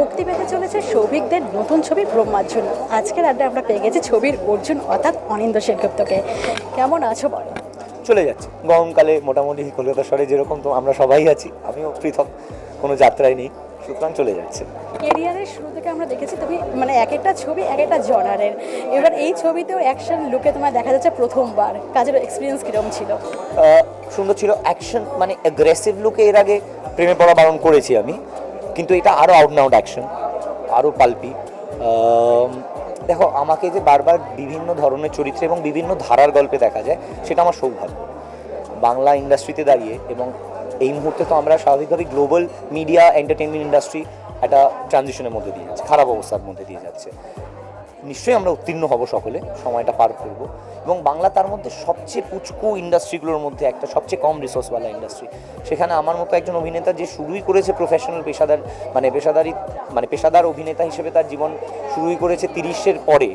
মুক্তি পেতে চলেছে সৌভিকদের নতুন ছবি ব্রহ্মার্জুন। আজকের আড্ডা আমরা পেয়ে গেছি ছবির অর্জুন অর্থাৎ অনিন্দ সেনগুপ্তকে। কেমন আছো বলো? চলে যাচ্ছে। গরমকালে মোটামুটি কলকাতা শহরে যেরকম তো আমরা সবাই আছি আমিও পৃথক কোনো যাত্রায় নেই সুতরাং চলে যাচ্ছে। কেরিয়ারের শুরু থেকে আমরা দেখেছি তুমি মানে এক একটা ছবি এক একটা জনারের। এবার এই ছবিতেও অ্যাকশন লুকে তোমার দেখা যাচ্ছে প্রথমবার। কাজের এক্সপিরিয়েন্স কীরকম ছিল? সুন্দর ছিল অ্যাকশন মানে অ্যাগ্রেসিভ লুকে এর আগে প্রেমে পড়া বারণ করেছি আমি। কিন্তু এটা আরও আউট নাউট অ্যাকশন আরও পাল্পি দেখো, আমাকে যে বারবার বিভিন্ন ধরনের চরিত্রে এবং বিভিন্ন ধারার গল্পে দেখা যায়, সেটা আমার সৌভাগ্য। বাংলা ইন্ডাস্ট্রিতে দাঁড়িয়ে এবং এই মুহূর্তে তো আমরা স্বাভাবিকভাবেই গ্লোবাল মিডিয়া এন্টারটেনমেন্ট ইন্ডাস্ট্রি একটা ট্রানজিশনের মধ্যে দিয়ে যাচ্ছে, খারাপ অবস্থার মধ্যে দিয়ে যাচ্ছে। নিশ্চয়ই আমরা উত্তীর্ণ হব সকলে, সময়টা পার করব। এবং বাংলা তার মধ্যে সবচেয়ে পুচকু ইন্ডাস্ট্রিগুলোর মধ্যে একটা, সবচেয়ে কম রিসোর্সওয়ালা ইন্ডাস্ট্রি সেখানে আমার মতো একজন অভিনেতা যে শুরুই করেছে প্রফেশনাল পেশাদার মানে পেশাদারি মানে পেশাদার অভিনেতা হিসেবে তার জীবন শুরুই করেছে তিরিশের পরে,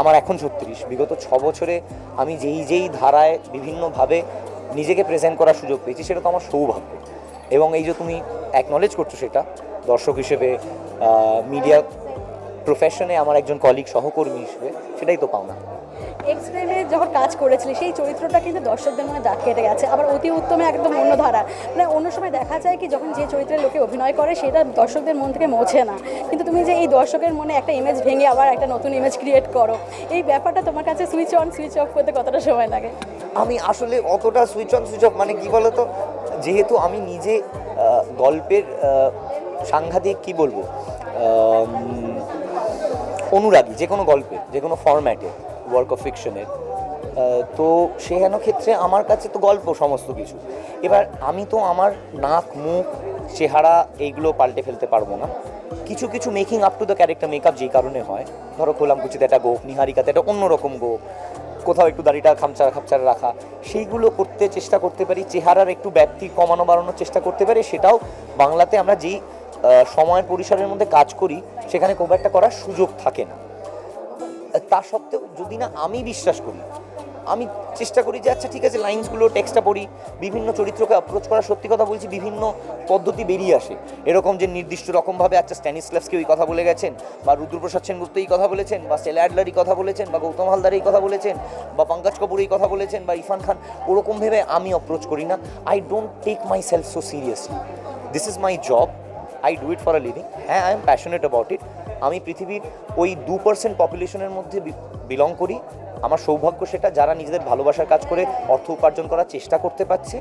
আমার এখন ছত্রিশ। বিগত ছ বছরে আমি যেই যেই ধারায় বিভিন্নভাবে নিজেকে প্রেজেন্ট করার সুযোগ পেয়েছি, সেটা তো আমার সৌভাগ্য। এবং এই যে তুমি অ্যাকনলেজ করছ সেটা, দর্শক হিসেবে মিডিয়া প্রফেশনে আমার একজন কলিগ সহকর্মী হিসেবে সেটাই তো পাওনা। এক্স ফ্রেমে যখন কাজ করেছিলি সেই চরিত্রটা কিন্তু দর্শকদের মনে দাগ কেটে গেছে। আবার অতি উত্তমে একদম অন্য ধারা। মানে অন্য সময় দেখা যায় কি যখন যে চরিত্রের লোকে অভিনয় করে সেটা দর্শকদের মন থেকে মোছে না। কিন্তু তুমি যে এই দর্শকের মনে একটা ইমেজ ভেঙে আবার একটা নতুন ইমেজ ক্রিয়েট করো এই ব্যাপারটা তোমার কাছে সুইচ অন সুইচ অফ করতে কতটা সময় লাগে? আমি আসলে অতটা সুইচ অন সুইচ অফ মানে কি বলতো? যেহেতু আমি নিজে গল্পের সাংঘাতিক কি বলব? অনুরাগী, যে কোনো গল্পের যে কোনো ফরম্যাটে ওয়ার্ক অফ ফিকশনের তো সেহেন ক্ষেত্রে আমার কাছে তো গল্প সমস্ত কিছু। এবার আমি তো আমার নাক, মুখ, চেহারা এইগুলো পাল্টে ফেলতে পারব না। কিছু কিছু making up to the character makeup যেই কারণে হয়। ধরো খোলামকুচিতে একটা গোপ, নিহারিকাতে একটা অন্যরকম গোপ। কোথাও একটু দাড়িটা খামচা, খাপচার রাখা। সেইগুলো করতে চেষ্টা করতে পারি। চেহারার একটু ব্যাপ্তি কমানো, বাড়ানোর চেষ্টা করতে পারি। সেটাও বাংলাতে আমরা যেই আহ, সময়ের পরিসরের মধ্যে কাজ করি সেখানে খুব একটা করার সুযোগ থাকে না। তা সত্ত্বেও যদি না আমি বিশ্বাস করি আমি চেষ্টা করি যে আচ্ছা ঠিক আছে লাইন্সগুলো টেক্সটটা পড়ি বিভিন্ন চরিত্রকে অ্যাপ্রোচ করা সত্যি কথা বলছি বিভিন্ন পদ্ধতি বেরিয়ে আসে। এরকম যে নির্দিষ্ট রকমভাবে আচ্ছা স্ট্যানিসলাভসকে ওই কথা বলে গেছেন বা রুদ্রপ্রসাদ সেনগুপ্ত এই কথা বলেছেন বা সেলা কথা বলেছেন বা গৌতম হালদার এই কথা বলেছেন বা পঙ্কজ কাপুর এই কথা বলেছেন বা ইরফান খান ওরকম ভেবে আমি অ্যাপ্রোচ করি না। I don't take myself so seriously this is my job I do it for a living হ্যাঁ I am passionate about it আমি পৃথিবীর ওই দু পার্সেন্ট পপুলেশনের মধ্যে বিলং করি। আমার সৌভাগ্য সেটা, যারা নিজেদের ভালোবাসার কাজ করে অর্থ উপার্জন করার চেষ্টা করতে পারছে।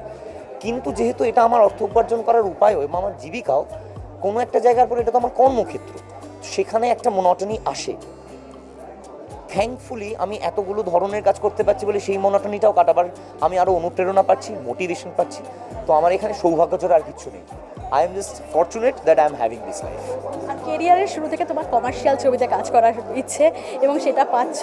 কিন্তু যেহেতু এটা আমার অর্থ উপার্জন করার উপায়ও এবং আমার জীবিকাও, কোনো একটা জায়গার পরে এটা তো আমার কর্মক্ষেত্র। সেখানে একটা মনোটনি আসে। থ্যাঙ্কফুলি আমি এতগুলো ধরনের কাজ করতে পারছি বলে সেই মনোটনিটাও কাটাবার আমি আরও অনুপ্রেরণা পাচ্ছি মোটিভেশন পাচ্ছি। তো আমার এখানে সৌভাগ্য ছাড়া আর কিছু নেই। I am just fortunate that I am having this life আর কেরিয়ারের শুরু থেকে তোমার কমার্শিয়াল ছবিতে কাজ করার ইচ্ছে এবং সেটা পাচ্ছ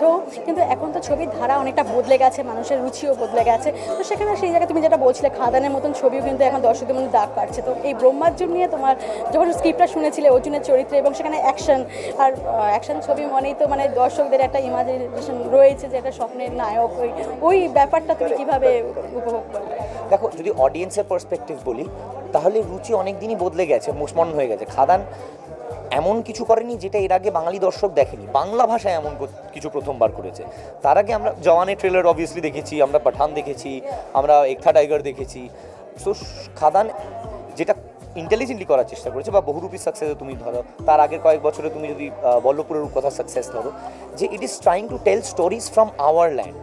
কিন্তু এখন তো ছবির ধারা অনেকটা বদলে গেছে মানুষের রুচিও বদলে গেছে। তো সেখানে সেই জায়গায় তুমি যেটা বলছিলে খাদানের মতন ছবিও কিন্তু এখন দর্শকদের মধ্যে দাগ কাটছে। তো এই ব্রহ্মার্জন নিয়ে তোমার যখন স্ক্রিপ্টটা শুনেছিলে অর্জুনের চরিত্রে এবং সেখানে অ্যাকশন আর অ্যাকশন ছবি মনেই তো মানে দর্শকদের একটা ইমাজিনেশন রয়েছে যে একটা স্বপ্নের নায়ক ওই ওই ব্যাপারটা তুমি কীভাবে উপভোগ করবে দেখো যদি অডিয়েন্সের পার্সপেক্টিভ বলি তাহলে রুচি অনেক দিনই বদলে গেছে মুসমন হয়ে গেছে। খাদান এমন কিছু করেনি যেটা এর আগে বাঙালি দর্শক দেখেনি। বাংলা ভাষায় এমন কিছু প্রথমবার করেছে। তার আগে আমরা জওয়ানের ট্রেলার অবভিয়াসলি দেখেছি, আমরা পাঠান দেখেছি, আমরা একথা টাইগার দেখেছি। সো খাদান যেটা ইন্টেলিজেন্টলি করার চেষ্টা করেছে, বা বহুরূপী সাকসেস তুমি ধরো, তার আগের কয়েক বছরে তুমি যদি বল্লভপুরের কথা সাকসেস ধরো, যে it is trying to tell stories from our land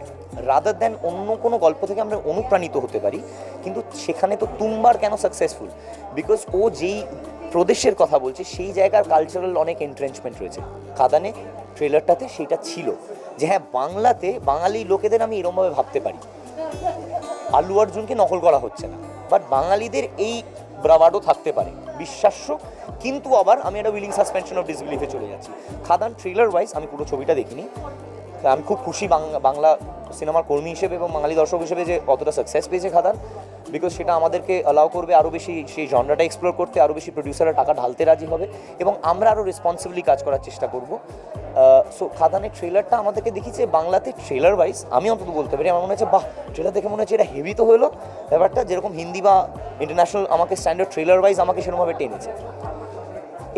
rather than অন্য কোনো গল্প থেকে আমরা অনুপ্রাণিত হতে পারি, কিন্তু সেখানে তো তুমবার কেন সাকসেসফুল বিকজ ও যেই প্রদেশের কথা বলছে, সেই জায়গার কালচারাল অনেক এন্ট্রেঞ্চমেন্ট রয়েছে। কাদানে ট্রেলারটাতে সেটা ছিল। যে হ্যাঁ বাংলাতে বাঙালি লোকেদের আমি এরমভাবে ভাবতে পারি। আল্লু অর্জুনকে নকল করা হচ্ছে না। বাট বাঙালিদের এই ব্রাভাডো থাকতে পারে। বিশ্বাস্য, কিন্তু আবার আমি একটা উইলিং সাসপেনশন অফ ডিসবিলিফে চলে যাচ্ছি। খাদান থ্রিলার ওয়াইজ আমি পুরো ছবিটা দেখিনি। তা আমি খুব খুশি বাংলা সিনেমার কর্মী হিসেবে এবং বাঙালি দর্শক হিসেবে যে অতটা সাকসেস পেয়েছে খাদান বিকজ সেটা আমাদেরকে অ্যালাউ করবে আরও বেশি সেই জনরাটা এক্সপ্লোর করতে আরও বেশি প্রডিউসাররা টাকা ঢালতে রাজি হবে এবং আমরা আরও রেসপন্সিবলি কাজ করার চেষ্টা করব। সো খাদানের ট্রেলারটা আমাদেরকে দেখিয়েছে বাংলাতে ট্রেলার ওয়াইজ আমি অন্তত বলতে পারি, আমার মনে হচ্ছে, বাহ ট্রেলার দেখে মনে হচ্ছে এটা হেভি তো হলো। ব্যাপারটা যেরকম হিন্দি বা ইন্টারন্যাশনাল আমাকে স্ট্যান্ডার্ড ট্রেলার ওয়াইজ আমাকে সেরকমভাবে টেনেছে।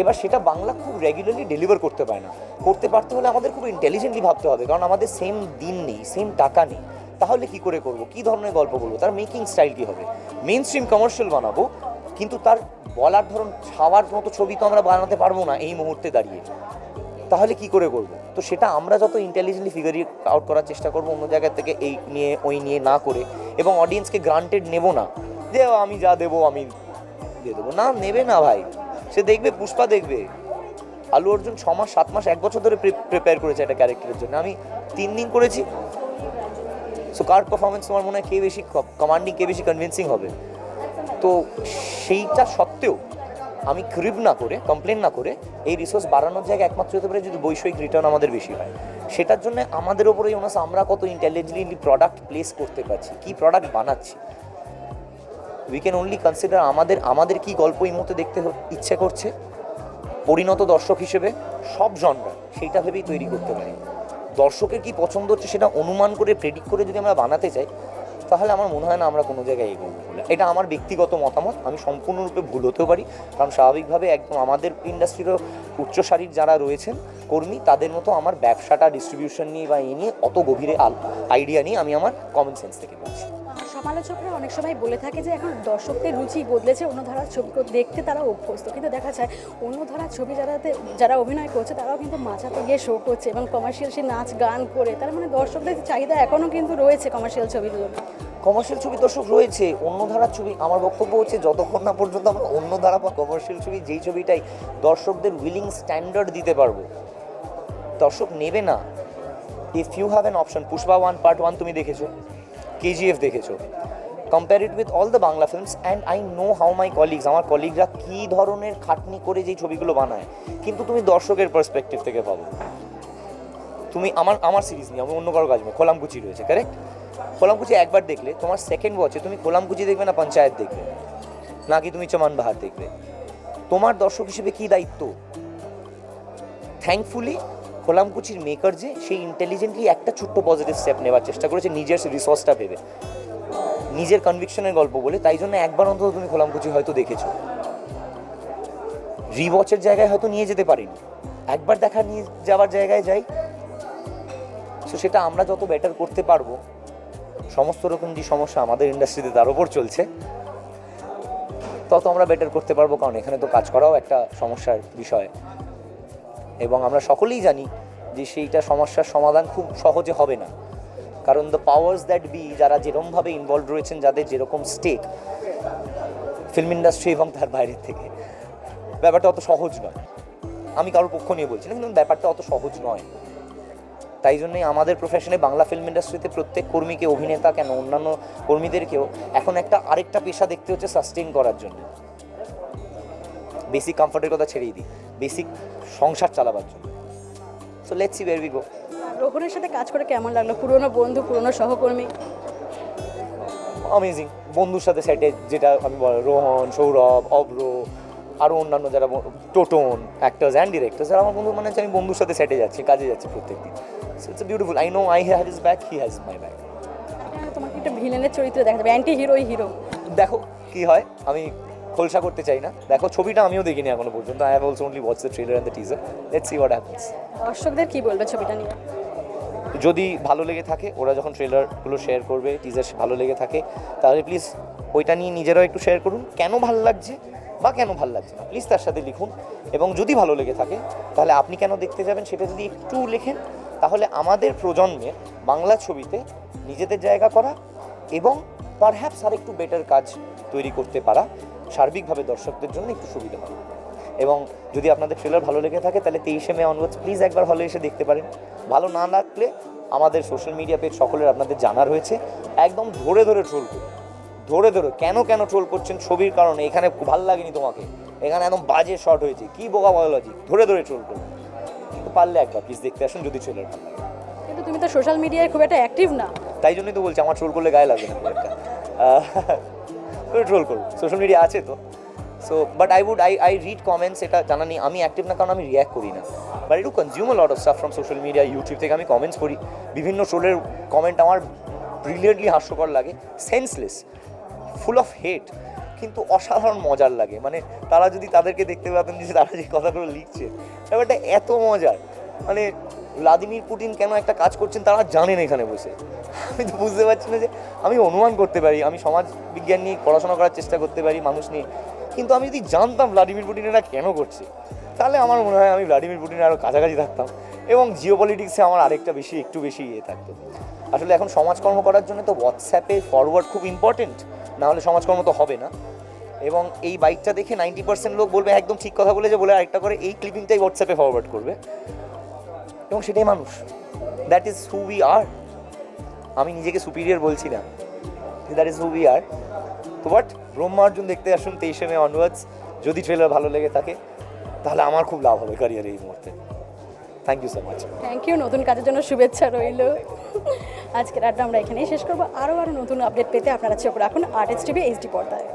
এবার সেটা বাংলা খুব রেগুলারলি ডেলিভার করতে পারে না। করতে পারতে হলে আমাদের খুব ইন্টেলিজেন্টলি ভাবতে হবে, কারণ আমাদের সেম দিন নেই সেম টাকা নেই। তাহলে কি করে করব? কি ধরনের গল্প বলব? তার মেকিং স্টাইল কী হবে? মেন স্ট্রিম কমার্শিয়াল বানাবো, কিন্তু তার বলার ধরুন, ছাওয়ার মতো ছবি তো আমরা বানাতে পারব না এই মুহূর্তে দাঁড়িয়ে। তাহলে কি করে করব? তো সেটা আমরা যত ইন্টেলিজেন্টলি ফিগার আউট করার চেষ্টা করব অন্য জায়গা থেকে এই নিয়ে, ওই নিয়ে না করে, এবং অডিয়েন্সকে গ্রান্টেড নেব না। যে আমি যা দেবো, আমি দিয়ে দেবো। না, নেবে না ভাই। সে দেখবে, পুষ্পা দেখবে। আলু অর্জুন ছ মাস, সাত মাস, এক বছর ধরে প্রিপেয়ার করেছে একটা ক্যারেক্টারের জন্য। আমি তিন দিন করেছি। সো কার পারফরমেন্স তোমার মনে হয় কে বেশি কমান্ডিং কে বেশি কনভিন্সিং হবে? তো সেইটা সত্ত্বেও আমি ক্রিব না করে কমপ্লেন না করে এই রিসোর্স বাড়ানোর জায়গায় একমাত্র হতে পারে যদি বৈষয়িক রিটার্ন আমাদের বেশি হয়। সেটার জন্য আমাদের ওপরে ওনাস আমরা কত ইন্টেলিজেন্টলি প্রোডাক্ট প্লেস করতে পারছি, কি প্রোডাক্ট বানাচ্ছি। উই ক্যান অনলি কনসিডার আমাদের আমাদের কি গল্প এই মুহূর্তে দেখতে ইচ্ছে করছে? পরিণত দর্শক হিসেবে সব জনরা সেইটা ভেবেই তৈরি করতে পারি। দর্শকের কি পছন্দ হচ্ছে সেটা অনুমান করে প্রেডিক্ট করে যদি আমরা বানাতে চাই, তাহলে আমার মনে হয় না আমরা কোনো জায়গায় এগোবো। এটা আমার ব্যক্তিগত মতামত, আমি সম্পূর্ণরূপে ভুল হতেও পারি, কারণ স্বাভাবিকভাবে একদম আমাদের ইন্ডাস্ট্রিরও উচ্চসারির যারা রয়েছেন, কর্মী, তাদের মতো আমার ব্যবসাটা ডিস্ট্রিবিউশন নিয়ে বা এ নিয়ে অত গভীরে আইডিয়া নিয়ে আমি আমার কমন সেন্স থেকে বলছি। সমালোচকরা অনেক সময় বলে থাকে যে এখন দর্শকদের রুচি বদলেছে, অন্য ধারার ছবি দেখতে তারা অভ্যস্ত। কিন্তু দেখা যায় অন্য ধারার ছবি যারাতে যারা অভিনয় করছে, তারাও কিন্তু মাঝাতে গিয়ে শো করছে এবং কমার্শিয়াল সে নাচ, গান করে। তার মানে দর্শকদের চাহিদা এখনও কিন্তু রয়েছে কমার্শিয়াল ছবির জন্য। কমার্শিয়াল ছবি দর্শক রয়েছে, অন্য ধারার ছবি আমার বক্তব্য হচ্ছে যতক্ষণ না পর্যন্ত আমরা অন্য ধারা বা কমার্শিয়াল ছবি যেই ছবিটাই দর্শকদের উইলিং স্ট্যান্ডার্ড দিতে পারব। দর্শক নেবে না। If you have an option Pushpa one part one তুমি দেখেছ। কেজিএফ দেখেছ? Compare it with all the Bangla films and I know how my colleagues আমার কলিগরা কী ধরনের খাটনি করে যেই ছবিগুলো বানায়। কিন্তু তুমি দর্শকের পার্সপেক্টিভ থেকে পাবো। তুমি আমার আমার সিরিজ নিয়ে, আমি অন্য কারও কাজ খোলামকুচি রয়েছে কারেক্ট খোলামকুচি একবার দেখলে, তোমার সেকেন্ড ওয়াচে তুমি খোলামকুচি দেখবে না, পঞ্চায়েত দেখবে। নাকি তুমি চমান বাহার দেখবে। তোমার দর্শক হিসেবে কী দায়িত্ব? থ্যাঙ্কফুলি খোলামকুচির মেকার যে সেই ইন্টেলিজেন্টলি একটা ছোট্ট পজিটিভ স্টেপ নেওয়ার চেষ্টা করেছে, নিজের রিসোর্সটা ভেবে। নিজের কনভিকশনের গল্প বলে, তাই জন্য একবার অন্তত তুমি খোলামকুচি হয়তো দেখেছ। রিওয়াচের জায়গায় হয়তো নিয়ে যেতে পারিনি। একবার দেখা নিয়ে যাওয়ার জায়গায় যাই। সো সেটা আমরা যত বেটার করতে পারব, সমস্ত রকম যে সমস্যা আমাদের ইন্ডাস্ট্রিতে তার উপর চলছে, তত আমরা বেটার করতে পারব, কারণ এখানে তো কাজ করাও একটা সমস্যার বিষয়। এবং আমরা সকলেই জানি যে সেইটা সমস্যার সমাধান খুব সহজে হবে না। কারণ দ্য পাওয়ার্স দ্যাট বি যারা যেরকমভাবে ইনভলভ রয়েছেন, যাদের যেরকম স্টেক ফিল্ম ইন্ডাস্ট্রি এবং তার বাইরের থেকে, ব্যাপারটা অত সহজ নয়। আমি কারোর পক্ষ নিয়ে বলছি না, কিন্তু ব্যাপারটা অত সহজ নয়। তাই জন্যই আমাদের প্রফেশনে বাংলা ফিল্ম ইন্ডাস্ট্রিতে প্রত্যেক কর্মীকে, অভিনেতা কেন, অন্যান্য কর্মীদেরকেও এখন একটা আরেকটা পেশা দেখতে হচ্ছে সাস্টেন করার জন্য। বেসিক কমফর্টের কথা ছেড়েই দিই। বেসিক সংসার চালাবার জন্য। So let's see where we go রোহনের সাথে কাজ করে কেমন লাগল? পুরনো বন্ধু পুরনো সহকর্মী? অ্যামেজিং বন্ধুর সাথে সেটে যেটা আমি বল রোহন সৌরভ অব্র আরও অন্যান্য যারা টোটন অ্যাক্টার্স অ্যান্ড ডিরেক্টর্স যারা আমার বন্ধু মানে আমি বন্ধুর সাথে সেটে যাচ্ছি কাজে যাচ্ছি প্রত্যেক দিন so it's beautiful I know I have is back he has my back তোমাকে একটা ভিলেনের চরিত্রে দেখা যাবে অ্যান্টি হিরোই হিরো দেখো কি হয় আমি খোলসা করতে চাই না। দেখো ছবিটা আমিও দেখিনি এখনও পর্যন্ত। I have also only watch the trailer and the teaser let's see what happens দর্শকদের কি বলবে ছবিটা নিয়ে? যদি ভালো লেগে থাকে ওরা যখন ট্রেলারগুলো শেয়ার করবে টিজার ভালো লেগে থাকে তাহলে প্লিজ ওইটা নিয়ে নিজেরাও একটু শেয়ার করুন। কেন ভালো লাগছে বা কেন ভালো লাগছে না? প্লিজ তার সাথে লিখুন। এবং যদি ভালো লেগে থাকে তাহলে আপনি কেন দেখতে যাবেন সেটা যদি একটু লেখেন তাহলে আমাদের প্রজন্মে বাংলা ছবিতে নিজেদের জায়গা করা এবং পারহ্যাপস আর একটু বেটার কাজ তৈরি করতে পারা। সার্বিকভাবে দর্শকদের জন্য একটু সুবিধা হবে। এবং যদি আপনাদের ট্রেলার ভালো লেগে থাকে তাহলে তেইশে মে অনওয়ার্ডস প্লিজ একবার হলে এসে দেখতে পারেন। ভালো না লাগলে আমাদের সোশ্যাল মিডিয়া পেজ সকলের আপনাদের জানা রয়েছে একদম ধরে ধরে ট্রোল করুন। ধরে ধরে কেন কেন ট্রোল করছেন ছবির কারণে? এখানে ভালো লাগেনি তোমাকে। এখানে একদম বাজে শট হয়েছে। কি বোকা বায়োলজি ধরে ধরে ট্রোল করুন। কিন্তু পারলে একবার প্লিজ দেখতে আসুন যদি ট্রেলার ভালো লাগে। কিন্তু তুমি তো সোশ্যাল মিডিয়ায় খুব একটা অ্যাক্টিভ না। তাই জন্যই তো বলছি আমার ট্রোল করলে গায়ে লাগবে না খুব একটা। ট্রোল করুন সোশ্যাল মিডিয়া আছে তো। So but I would I I read comments এটা জানা নেই। আমি অ্যাক্টিভ না, কারণ আমি রিয়াক্ট করি না। বাট একটু consume lot of stuff from social media YouTube থেকে আমি কমেন্টস করি বিভিন্ন শোলের কমেন্ট আমার ব্রিলিয়েন্টলি হাস্যকর লাগে। সেন্সলেস ফুল অফ হেট কিন্তু অসাধারণ মজার লাগে। মানে তারা যদি তাদেরকে দেখতে পেতেন যে তারা যে কথাগুলো লিখছে, ব্যাপারটা এত মজার। মানে ভ্লাদিমির পুটিন কেন একটা কাজ করছেন তারা জানেন এখানে বসে। আমি তো বুঝতে পারছি না যে আমি অনুমান করতে পারি, আমি সমাজ বিজ্ঞান নিয়ে পড়াশোনা করার চেষ্টা করতে পারি মানুষ নিয়ে। কিন্তু আমি যদি জানতাম ভ্লাদিমির পুতিন এটা কেন করছে, তাহলে আমার মনে হয় আমি ভ্লাদিমির পুতিনের আরও কাছাকাছি থাকতাম এবং জিও পলিটিক্সে আমার আরেকটা বেশি, একটু বেশি ইয়ে থাকতো। আসলে এখন সমাজকর্ম করার জন্য তো হোয়াটসঅ্যাপে ফরওয়ার্ড খুব ইম্পর্টেন্ট না হলে সমাজকর্ম তো হবে না। এবং এই বাইকটা দেখে নাইনটি পার্সেন্ট লোক বলবে, একদম ঠিক কথা বলেছে বলে আরেকটা করে এই ক্লিপিংটাই হোয়াটসঅ্যাপে ফরওয়ার্ড করবে। এবং সেটাই মানুষ। That is who we are আমি নিজেকে সুপিরিয়র বলছি না। That is who we are তো বাট ব্রহ্মার্জুন দেখতে আসুন তেইশে মে অনওয়ার্ডস যদি ট্রেলার ভালো লেগে থাকে, তাহলে আমার খুব লাভ হবে ক্যারিয়ারে এই মুহূর্তে। Thank you so much thank you নতুন কাজের জন্য শুভেচ্ছা রইল। আজকের আড্ডা আমরা এখানেই শেষ করব। আরও আরও নতুন আপডেট পেতে আপনারা চোখ রাখুন। আর্টিস্ট টিভি এইচডি পর্দায়।